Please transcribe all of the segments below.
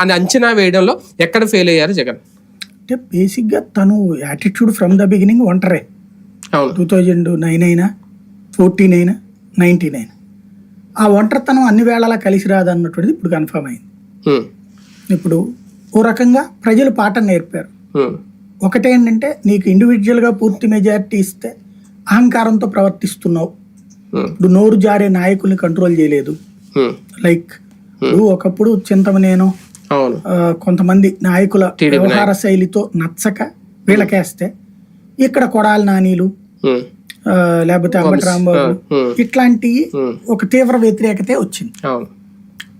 అని అంచనా వేయడంలో ఎక్కడ ఫెయిల్ అయ్యారు జగన్? అంటే బేసిక్గా తను యాటిట్యూడ్ ఫ్రమ్ ద బిగినింగ్ ఒంటరే. అవును. టూ థౌజండ్ నైన్ అయినా ఫోర్టీన్ అయినా నైన్టీన్ అయినా. ఆ ఒంటరితనం అన్ని వేళలా కలిసి రాదన్నటువంటిది ఇప్పుడు కన్ఫర్మ్ అయింది. ఇప్పుడు ఓ రకంగా ప్రజలు పాఠం నేర్పారు. ఉమ్, ఒకటేంటంటే నీకు ఇండివిజువల్గా పూర్తి మెజారిటీ ఇస్తే అహంకారంతో ప్రవర్తిస్తున్నావు. ఇప్పుడు నోరు జారే నాయకుల్ని కంట్రోల్ చేయలేదు. లైక్ ఒకప్పుడు చింతమనేను కొంతమంది నాయకుల వ్యవహార శైలితో నచ్చక వీళ్ళకేస్తే ఇక్కడ కొడాలి నానీలు లేకపోతే అంబటి రాంబాబు ఉమ్, ఒక తీవ్ర వ్యతిరేకతే వచ్చింది.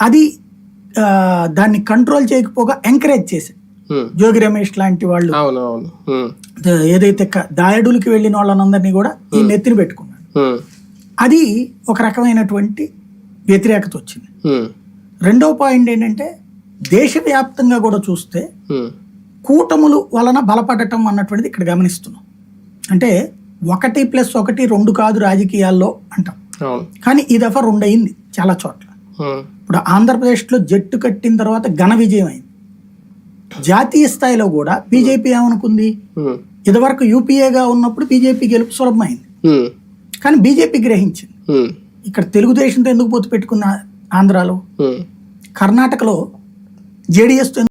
అది దాన్ని కంట్రోల్ చేయకపోగా ఎంకరేజ్ చేసి జోగి రమేష్ లాంటి వాళ్ళు. ఏదైతే దాయడులకి వెళ్ళిన వాళ్ళనందరినీ కూడా ఈ నెత్తిన పెట్టుకున్నాడు అది ఒక రకమైనటువంటి వ్యతిరేకత వచ్చింది. రెండో పాయింట్ ఏంటంటే దేశవ్యాప్తంగా కూడా చూస్తే కూటములు వలన బలపడటం అన్నటువంటిది ఇక్కడ గమనిస్తున్నాం. అంటే ఒకటి ప్లస్ ఒకటి రెండు కాదు రాజకీయాల్లో అంటాం. కానీ ఈ దఫా రెండు అయింది చాలా చోట్ల. ఇప్పుడు ఆంధ్రప్రదేశ్లో జట్టు కట్టిన తర్వాత ఘన విజయం అయింది. జాతీయ స్థాయిలో కూడా బీజేపీ ఏమనుకుంది? ఇదివరకు యూపీఏగా ఉన్నప్పుడు బీజేపీ గెలుపు సులభమైంది. కానీ బీజేపీ గ్రహించింది. ఇక్కడ తెలుగుదేశంతో ఎందుకు పొత్తు పెట్టుకున్న ఆంధ్రాలో. కర్ణాటకలో జేడీఎస్తో